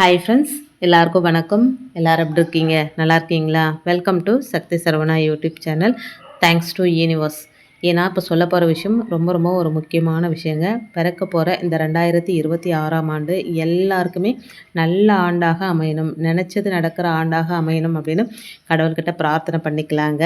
Hi friends எல்லாருக்கும் வணக்கம். எல்லோரும் எப்படி இருக்கீங்க? நல்லா இருக்கீங்களா? Welcome to Shakti Saravana YouTube channel thanks to universe ஏன்னா இப்போ சொல்ல போகிற விஷயம் ரொம்ப ரொம்ப ஒரு முக்கியமான விஷயங்க. பிறக்க போகிற இந்த ரெண்டாயிரத்தி இருபத்தி ஆறாம் ஆண்டு எல்லாருக்குமே நல்ல ஆண்டாக அமையணும். நினச்சது நடக்கிற ஆண்டாக அமையணும் அப்படின்னு கடவுள்கிட்ட பிரார்த்தனை பண்ணிக்கலாங்க.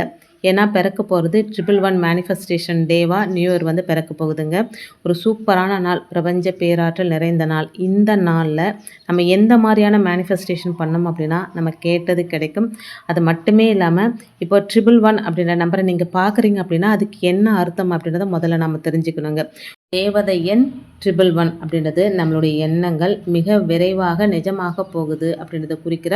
ஏன்னா பிறக்க போகிறது ட்ரிபிள் ஒன் மேனிஃபெஸ்டேஷன் டேவாக நியூ இயர் வந்து பிறக்க போகுதுங்க. ஒரு சூப்பரான நாள் பிரபஞ்ச பேராற்றல் நிறைந்த நாள். இந்த நாளில் நம்ம எந்த மாதிரியான மேனிஃபெஸ்டேஷன் பண்ணோம் அப்படின்னா நம்ம கேட்டது கிடைக்கும். அது மட்டுமே இல்லாமல் இப்போ ட்ரிபிள் ஒன் அப்படின்ற நம்பரை நீங்கள் பார்க்குறீங்க அப்படின்னா அதுக்கு என்ன அர்த்தம் அப்படின்றத முதல்ல நம்ம தெரிஞ்சுக்கணுங்க. தேவதை எண் ட்ரிபிள் ஒன் அப்படின்றது நம்மளுடைய எண்ணங்கள் மிக விரைவாக நிஜமாக போகுது அப்படின்றத குறிக்கிற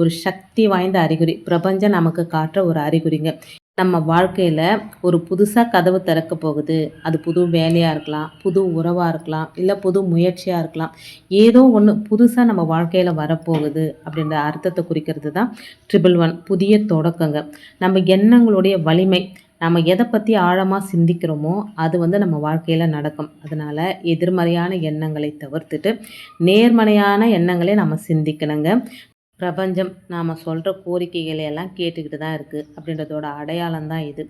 ஒரு சக்தி வாய்ந்த அறிகுறி. பிரபஞ்சம் நமக்கு காட்டுற ஒரு அறிகுறிங்க. நம்ம வாழ்க்கையில் ஒரு புதுசாக கதவு திறக்க போகுது. அது புது வேலையாக இருக்கலாம் புது உறவாக இருக்கலாம் இல்லை புது முயற்சியாக இருக்கலாம். ஏதோ ஒன்று புதுசாக நம்ம வாழ்க்கையில் வரப்போகுது அப்படின்ற அர்த்தத்தை குறிக்கிறது தான் ட்ரிபிள் ஒன் புதிய தொடக்கங்க. நம்ம எண்ணங்களுடைய வலிமை நம்ம எதை பற்றி ஆழமாக சிந்திக்கிறோமோ அது வந்து நம்ம வாழ்க்கையில் நடக்கும். அதனால் எதிர்மறையான எண்ணங்களை தவிர்த்துட்டு நேர்மறையான எண்ணங்களை நம்ம சிந்திக்கணுங்க. பிரபஞ்சம் நாம் சொல்கிற கோரிக்கைகளை எல்லாம் கேட்டுக்கிட்டு தான் இருக்குது அப்படின்றதோட அடையாளம் தான் இது.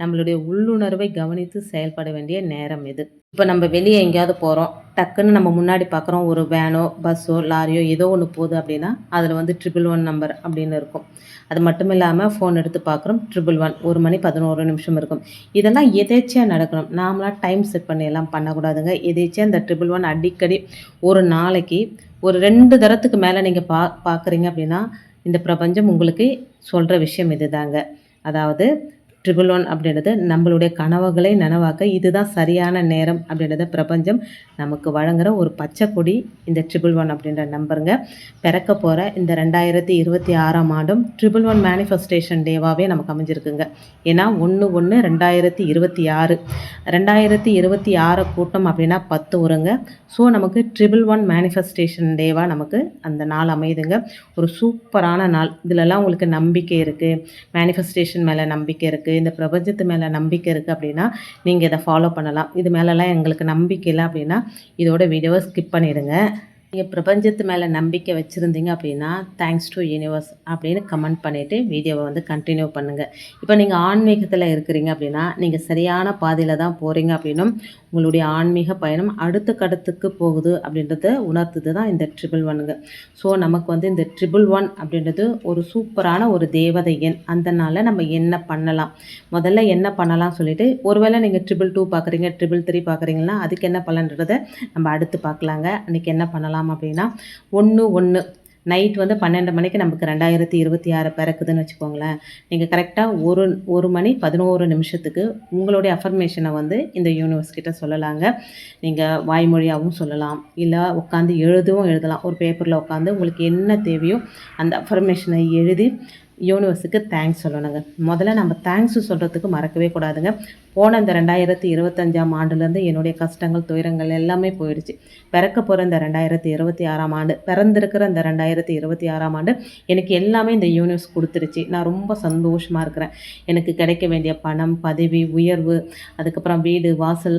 நம்மளுடைய உள்ளுணர்வை கவனித்து செயல்பட வேண்டிய நேரம் இது. இப்போ நம்ம வெளியே எங்கேயாவது போகிறோம் டக்குன்னு நம்ம முன்னாடி பார்க்குறோம் ஒரு வேனோ பஸ்ஸோ லாரியோ ஏதோ ஒன்று போகுது அப்படின்னா அதில் வந்து ட்ரிபிள் ஒன் நம்பர் அப்படின்னு இருக்கும். அது மட்டும் இல்லாமல் ஃபோன் எடுத்து பார்க்குறோம் ட்ரிபிள் ஒன் ஒரு மணி பதினோரு நிமிஷம் இருக்கும். இதெல்லாம் எதேச்சியாக நடக்கணும். நாமளாக டைம் செட் பண்ணி எல்லாம் பண்ணக்கூடாதுங்க. எதேச்சியாக இந்த ட்ரிபிள் ஒன் அடிக்கடி ஒரு நாளைக்கு ஒரு ரெண்டு தரத்துக்கு மேலே நீங்கள் பா பார்க்குறீங்க அப்படின்னா இந்த பிரபஞ்சம் உங்களுக்கு சொல்கிற விஷயம் இது தாங்க அதாவது ட்ரிபிள் ஒன் அப்படின்றது நம்மளுடைய கனவுகளை நனவாக்க இதுதான் சரியான நேரம் அப்படின்றத பிரபஞ்சம் நமக்கு வழங்குகிற ஒரு பச்சை கொடி இந்த ட்ரிபிள் ஒன் அப்படின்ற நம்பருங்க. பிறக்க போகிற இந்த ரெண்டாயிரத்தி இருபத்தி ஆறாம் ஆண்டும் ட்ரிபிள் ஒன் மேனிஃபெஸ்டேஷன் டேவாகவே நமக்கு அமைஞ்சிருக்குங்க. ஏன்னா ஒன்று ஒன்று ரெண்டாயிரத்தி இருபத்தி ஆறு. ரெண்டாயிரத்தி இருபத்தி ஆறு கூட்டம் அப்படின்னா பத்து வருங்க ஸோ நமக்கு ட்ரிபிள் ஒன் மேனிஃபெஸ்டேஷன் டேவாக நமக்கு அந்த நாள் அமையுதுங்க. ஒரு சூப்பரான நாள். இதிலெல்லாம் உங்களுக்கு நம்பிக்கை இருக்குது மேனிஃபெஸ்டேஷன் மேலே நம்பிக்கை இருக்குது இந்த பிரபஞ்சத்து மேலே நம்பிக்கை இருக்குது அப்படின்னா நீங்கள் இதை ஃபாலோ பண்ணலாம். இது மேலெலாம் எங்களுக்கு நம்பிக்கை இல்லை அப்படின்னா இதோட வீடியோவை ஸ்கிப் பண்ணிடுங்க. நீங்கள் பிரபஞ்சத்து மேலே நம்பிக்கை வச்சுருந்தீங்க அப்படின்னா தேங்க்ஸ் டு யூனிவர்ஸ் அப்படின்னு கமெண்ட் பண்ணிவிட்டு வீடியோவை வந்து கண்டினியூ பண்ணுங்கள் இப்போ நீங்கள் ஆன்மீகத்தில் இருக்கிறீங்க அப்படின்னா நீங்கள் சரியான பாதையில் தான் போகிறீங்க அப்படின்னும் உங்களுடைய ஆன்மீக பயணம் அடுத்த கடத்துக்கு போகுது அப்படின்றத உணர்த்துது தான் இந்த ட்ரிபிள் ஒன்னுங்க ஸோ நமக்கு வந்து இந்த ட்ரிபிள் ஒன் அப்படின்றது ஒரு சூப்பரான ஒரு தேவதை எண். அந்த நாளில் நம்ம என்ன பண்ணலாம்? முதல்ல என்ன பண்ணலாம் சொல்லிட்டு ஒருவேளை நீங்கள் ட்ரிபிள் டூ பார்க்குறீங்க ட்ரிபிள் த்ரீ பார்க்குறீங்கன்னா அதுக்கு என்ன பலன்றதை நம்ம அடுத்து பார்க்கலாங்க. அன்றைக்கி என்ன பண்ணலாம் அப்படின்னா ஒன்று ஒன்று நைட் வந்து பன்னெண்டு மணிக்கு நமக்கு ரெண்டாயிரத்தி இருபத்தி ஆறு பிறக்குதுன்னு வச்சுக்கோங்களேன். நீங்கள் கரெக்டாக ஒரு ஒரு மணி பதினோரு நிமிஷத்துக்கு உங்களுடைய அஃபர்மேஷனை வந்து இந்த யூனிவர்ஸ் கிட்ட சொல்லலாங்க. நீங்கள் வாய்மொழியாகவும் சொல்லலாம். இல்லை உட்காந்து எழுதவும் எழுதலாம். ஒரு பேப்பரில் உட்காந்து உங்களுக்கு என்ன தேவையோ அந்த அஃபர்மேஷனை எழுதி யூனிவர்ஸுக்கு தேங்க்ஸ் சொல்லணுங்க. முதல்ல நம்ம தேங்க்ஸ் சொல்கிறதுக்கு மறக்கவே கூடாதுங்க. போன இந்த ரெண்டாயிரத்தி இருபத்தஞ்சாம் ஆண்டுலேருந்து என்னுடைய கஷ்டங்கள் துயரங்கள் எல்லாமே போயிடுச்சு. பிறக்க போகிற இந்த ரெண்டாயிரத்தி இருபத்தி ஆறாம் ஆண்டு பிறந்திருக்கிற இந்த ரெண்டாயிரத்தி இருபத்தி ஆறாம் ஆண்டு எனக்கு எல்லாமே இந்த யூனிவர்ஸ் கொடுத்துருச்சு நான் ரொம்ப சந்தோஷமாக இருக்கிறேன். எனக்கு கிடைக்க வேண்டிய பணம் பதவி உயர்வு அதுக்கப்புறம் வீடு வாசல்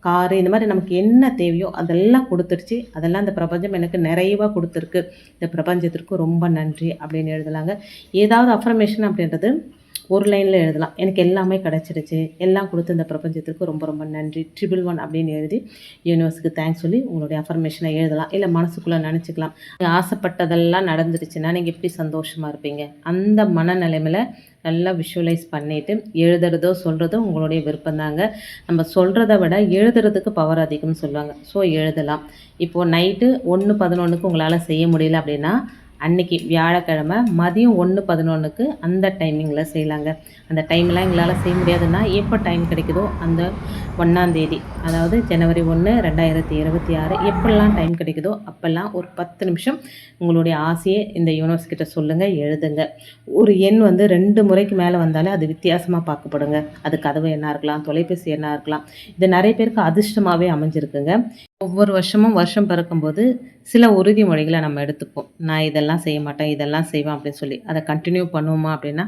காரு இந்த மாதிரி நமக்கு என்ன தேவையோ அதெல்லாம் கொடுத்துருச்சு. அதெல்லாம் இந்த பிரபஞ்சம் எனக்கு நிறைவாக கொடுத்துருக்கு. இந்த பிரபஞ்சத்திற்கு ரொம்ப நன்றி அப்படின்னு எழுதலாங்க. ஏதாவது அஃபர்மேஷன் அப்படின்றது ஒரு லைனில் எழுதலாம். எனக்கு எல்லாமே கிடச்சிருச்சு எல்லாம் கொடுத்து இந்த பிரபஞ்சத்திற்கு ரொம்ப ரொம்ப நன்றி. ட்ரிபிள் ஒன் அப்படின்னு எழுதி யூனிவர்ஸுக்கு தேங்க்ஸ் சொல்லி உங்களுடைய அஃபர்மேஷனை எழுதலாம். இல்லை மனசுக்குள்ளே நினச்சிக்கலாம். ஆசைப்பட்டதெல்லாம் நடந்துருச்சுன்னா நீங்கள் எப்படி சந்தோஷமாக இருப்பீங்க? அந்த மனநிலைமையில் நல்லா விஷுவலைஸ் பண்ணிவிட்டு எழுதுறதோ சொல்கிறதோ உங்களுடைய விருப்பம் தாங்க. நம்ம சொல்கிறத விட எழுதுறதுக்கு பவர் அதிகம்னு சொல்லுவாங்க. ஸோ எழுதலாம். இப்போது நைட்டு ஒன்று பதினொன்றுக்கு உங்களால் செய்ய முடியல அப்படின்னா அன்னைக்கு வியாழக்கிழமை மதியம் ஒன்று பதினொன்றுக்கு அந்த டைமிங்கில் செய்யலாங்க. அந்த டைம்லாம் எங்களால் செய்ய முடியாதுன்னா எப்போ டைம் கிடைக்குதோ அந்த ஒன்றாந்தேதி அதாவது ஜனவரி ஒன்று ரெண்டாயிரத்தி இருபத்தி ஆறு எப்படிலாம் டைம் கிடைக்குதோ அப்போல்லாம் ஒரு பத்து நிமிஷம் உங்களுடைய ஆசையை இந்த யூனிவர்ஸ் கிட்ட சொல்லுங்கள் எழுதுங்க. ஒரு எண் வந்து ரெண்டு முறைக்கு மேலே வந்தாலே அது வித்தியாசமாக பார்க்கப்படுங்க. அது கதவு என்ன இருக்கலாம் தொலைபேசி என்ன இருக்கலாம். இது நிறைய பேருக்கு அதிர்ஷ்டமாகவே அமைஞ்சிருக்குங்க. ஒவ்வொரு வருஷமும் வருஷம் பிறக்கும்போது சில உறுதிமொழிகளை நம்ம எடுத்துப்போம். நான் இதெல்லாம் செய்ய மாட்டேன் இதெல்லாம் செய்வேன் அப்படின்னு சொல்லி. அதை கண்டினியூ பண்ணுவோமா அப்படின்னா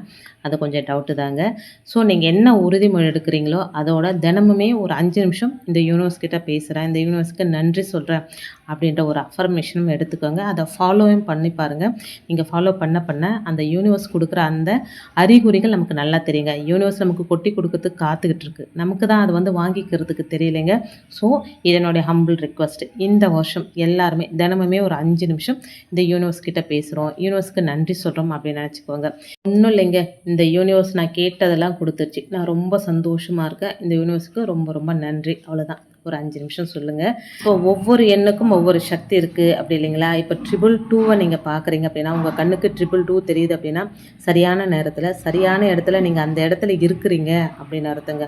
அது கொஞ்சம் டவுட்டு தாங்க. ஸோ நீங்கள் என்ன உறுதிமொழி எடுக்கிறீங்களோ அதோட தினமுமே ஒரு அஞ்சு நிமிஷம் இந்த யூனிவர்ஸ்கிட்ட பேசுகிறேன் இந்த யூனிவர்ஸ்க்கு நன்றி சொல்கிறேன் அப்படின்ற ஒரு அஃபர்மேஷனும் எடுத்துக்கோங்க. அதை ஃபாலோவும் பண்ணி பாருங்கள் நீங்கள் ஃபாலோ பண்ண பண்ண அந்த யூனிவர்ஸ் கொடுக்குற அந்த அறிகுறிகள் நமக்கு நல்லா தெரியுங்க. யூனிவர்ஸ் நமக்கு கொட்டி கொடுக்கறதுக்கு காத்துக்கிட்டு இருக்கு. நமக்கு தான் அது வந்து வாங்கிக்கிறதுக்கு தெரியலைங்க. ஸோ இதனுடைய ஹம்பிள் ரிக்வஸ்ட் இந்த வருஷம் எல்லாருமே தினமுமே ஒரு அஞ்சு நிமிஷம் இந்த யூனிவர்ஸ் கிட்ட பேசுகிறோம் யூனிவர்ஸ்க்கு நன்றி சொல்கிறோம் அப்படின்னு நினச்சிக்கோங்க. ஒன்றும் இல்லைங்க. இந்த யூனிவர்ஸ் நான் கேட்டதெல்லாம் கொடுத்துருச்சு. நான் ரொம்ப சந்தோஷமாக இருக்கேன். இந்த யூனிவர்ஸுக்கு ரொம்ப ரொம்ப நன்றி. அவ்வளோதான் ஒரு அஞ்சு நிமிஷம் சொல்லுங்கள் இப்போ ஒவ்வொரு எண்ணுக்கும் ஒவ்வொரு சக்தி இருக்குது அப்படி இல்லைங்களா? இப்போ ட்ரிபிள் டூவை நீங்கள் பார்க்குறீங்க அப்படின்னா உங்கள் கண்ணுக்கு ட்ரிபிள் டூ தெரியுது அப்படின்னா சரியான நேரத்தில் சரியான இடத்துல நீங்கள் அந்த இடத்துல இருக்கிறீங்க அப்படின்னு அர்த்தங்க.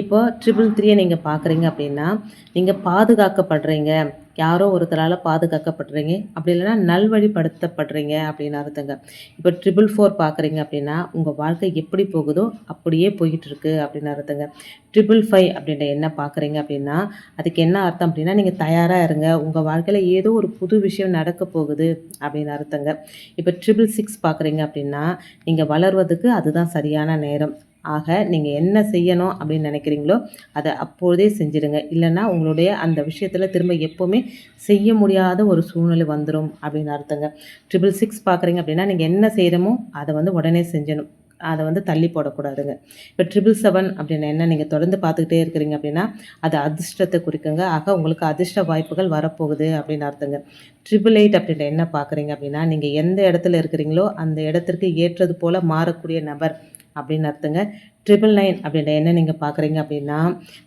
இப்போ ட்ரிபிள் த்ரீயை நீங்கள் பார்க்குறீங்க அப்படின்னா நீங்கள் பாதுகாக்கப்படுறீங்க. யாரோ ஒருத்தரால் பாதுகாக்கப்படுறீங்க அப்படி இல்லைன்னா நல்வழிப்படுத்தப்படுறீங்க அப்படின்னு அர்த்தங்க. இப்போ ட்ரிபிள் ஃபோர் பார்க்குறீங்க அப்படின்னா உங்கள் வாழ்க்கை எப்படி போகுதோ அப்படியே போயிட்டுருக்கு அப்படின்னு அர்த்தங்க. ட்ரிபிள் ஃபைவ் அப்படின்ற என்ன பார்க்குறீங்க அப்படின்னா அதுக்கு என்ன அர்த்தம் அப்படின்னா நீங்கள் தயாராக இருங்க. உங்கள் வாழ்க்கையில் ஏதோ ஒரு புது விஷயம் நடக்க போகுது அப்படின்னு அர்த்தங்க. இப்போ ட்ரிபிள் சிக்ஸ் பார்க்குறீங்க அப்படின்னா நீங்கள் வளர்வதுக்கு அதுதான் சரியான நேரம். ஆக நீங்கள் என்ன செய்யணும் அப்படின்னு நினைக்கிறீங்களோ அதை அப்போதே செஞ்சுடுங்க. இல்லைன்னா உங்களுடைய அந்த விஷயத்தில் திரும்ப எப்போவுமே செய்ய முடியாத ஒரு சூழ்நிலை வந்துடும் அப்படின்னு அர்த்தங்க. ட்ரிபிள் சிக்ஸ் பார்க்குறீங்க அப்படின்னா நீங்கள் என்ன செய்கிறமோ அதை வந்து உடனே செஞ்சணும். அதை வந்து தள்ளி போடக்கூடாதுங்க. இப்போ ட்ரிபிள் செவன் அப்படின்னு என்ன? நீங்கள் தொடர்ந்து பார்த்துக்கிட்டே இருக்கிறீங்க அப்படின்னா அது அதிர்ஷ்டத்தை குறிக்குங்க. ஆக உங்களுக்கு அதிர்ஷ்ட வாய்ப்புகள் வரப்போகுது அப்படின்னு அர்த்தங்க. ட்ரிபிள் எயிட் அப்படின்ற என்ன பார்க்குறீங்க அப்படின்னா நீங்கள் எந்த இடத்துல இருக்கிறீங்களோ அந்த இடத்திற்கு ஏற்றது போல் மாறக்கூடிய நபர் அப்படின்னு அர்த்தங்க. ட்ரிபிள் நைன் அப்படின்ற என்ன நீங்கள் பார்க்குறீங்க அப்படின்னா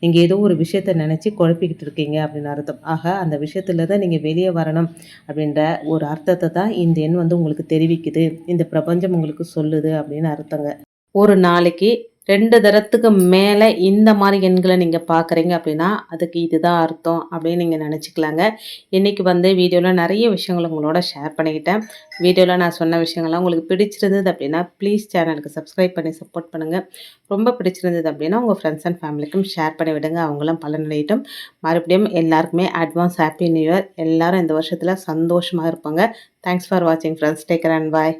நீங்கள் ஏதோ ஒரு விஷயத்த நினச்சி குழப்பிக்கிட்டு இருக்கீங்க அப்படின்னு அர்த்தம். ஆக அந்த விஷயத்துல தான் நீங்கள் வெளியே வரணும் அப்படின்ற ஒரு அர்த்தத்தை தான் இந்த எண் வந்து உங்களுக்கு தெரிவிக்குது. இந்த பிரபஞ்சம் உங்களுக்கு சொல்லுது அப்படின்னு அர்த்தங்க. ஒரு நாளைக்கு ரெண்டு தரத்துக்கு மேலே இந்த மாதிரி எண்களை நீங்கள் பார்க்குறீங்க அப்படின்னா அதுக்கு இதுதான் அர்த்தம் அப்படின்னு நீங்கள் நினச்சிக்கலாங்க. இன்றைக்கி வந்து வீடியோவில் நிறைய விஷயங்களை உங்களோட ஷேர் பண்ணிக்கிட்டேன். வீடியோவில் நான் சொன்ன விஷயங்கள்லாம் உங்களுக்கு பிடிச்சிருந்தது அப்படின்னா ப்ளீஸ் சேனலுக்கு சப்ஸ்கிரைப் பண்ணி சப்போர்ட் பண்ணுங்கள் ரொம்ப பிடிச்சிருந்தது அப்படின்னா உங்கள் ஃப்ரெண்ட்ஸ் அண்ட் ஃபேமிலிக்கும் ஷேர் பண்ணி விடுங்க. அவங்களும் பலனடையட்டும். மறுபடியும் எல்லாருக்குமே அட்வான்ஸ் ஹாப்பி நியூ இயர் எல்லோரும் இந்த வருஷத்தில் சந்தோஷமாக இருப்பாங்க. தேங்க்ஸ் ஃபார் வாட்சிங் friends take care and bye